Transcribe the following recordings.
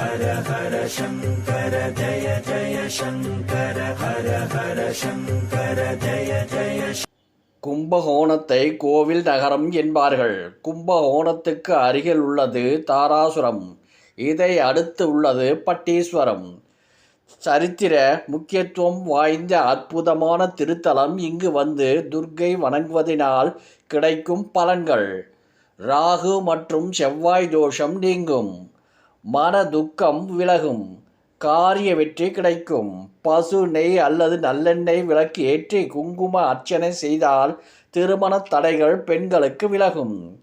ஹர ஹர சங்கர ஜய ஜய சங்கர ஹர ஹர சங்கர ஜய ஜய கும்பகோணத்தை கோவில் நகரம் என்பார்கள். கும்பகோணத்துக்கு அருகில் உள்ளது தாராசுரம். இதை அடுத்து உள்ளது பட்டீஸ்வரம். சரித்திர முக்கியத்துவம் வாய்ந்த அற்புதமான திருத்தலம் இங்கு வந்து துர்க்கை வணங்குவதினால் கிடைக்கும் பலன்கள். ராகு மற்றும் செவ்வாய் தோஷம் நீங்கும். மன துக்கம் விலகும். காரிய வெற்றி கிடைக்கும். பசு நெய் அல்லது நல்லெண்ணெய் விளக்கு ஏற்றி குங்கும அர்ச்சனை செய்தால் திருமண தடைகள் பெண்களுக்கு விலகும்.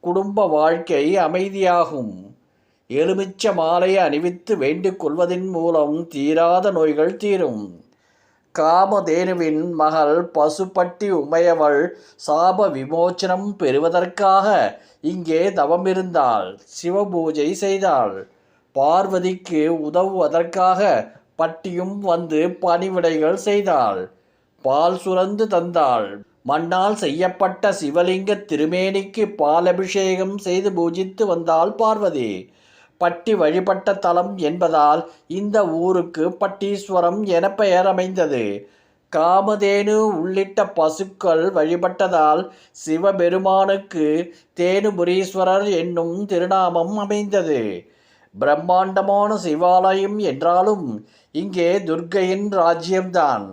குடும்ப வாழ்க்கை அமைதியாகும். எலுமிச்ச மாலை அணிவித்து வேண்டிக் கொள்வதன் மூலம் தீராத நோய்கள் தீரும். காமதேனுவின் மகள் பசுப்பட்டி உமையவள் சாப விமோச்சனம் பெறுவதற்காக இங்கே தவமிருந்தாள். சிவபூஜை செய்தாள். பார்வதிக்கு உதவுவதற்காக பட்டியும் வந்து பணிவிடைகள் செய்தாள். பால் சுரந்து தந்தாள். மண்ணால் செய்யப்பட்ட சிவலிங்க திருமேனிக்கு பாலபிஷேகம் செய்து பூஜித்து வந்தாள் பார்வதி. பட்டி வழிபட்ட தலம் என்பதால் இந்த ஊருக்கு பட்டீஸ்வரம் என பெயர் அமைந்தது. காமதேனு உள்ளிட்ட பசுக்கள் வழிபட்டதால் சிவபெருமானுக்கு தேனுபுரீஸ்வரர் என்னும் திருநாமம் அமைந்தது. பிரம்மாண்டமான சிவாலயம் என்றாலும் இங்கே துர்க்கையின் ராஜ்யம்தான்.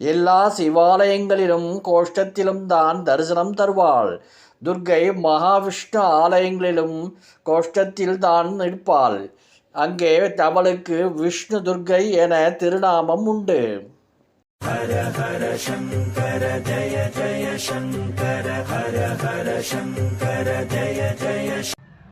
எல்லா சிவாலயங்களிலும் கோஷ்டத்திலும் தான் தரிசனம் தருவாள். துர்க்கை மகாவிஷ்ணு ஆலயங்களிலும் கோஷ்டத்தில் தான் இருப்பாள் அங்கே அவளுக்கு விஷ்ணு துர்க்கை என திருநாமம் உண்டு. ஹர ஹர சங்கர ஜய ஜய சங்கர ஹர ஹர சங்கர ஜய ஜய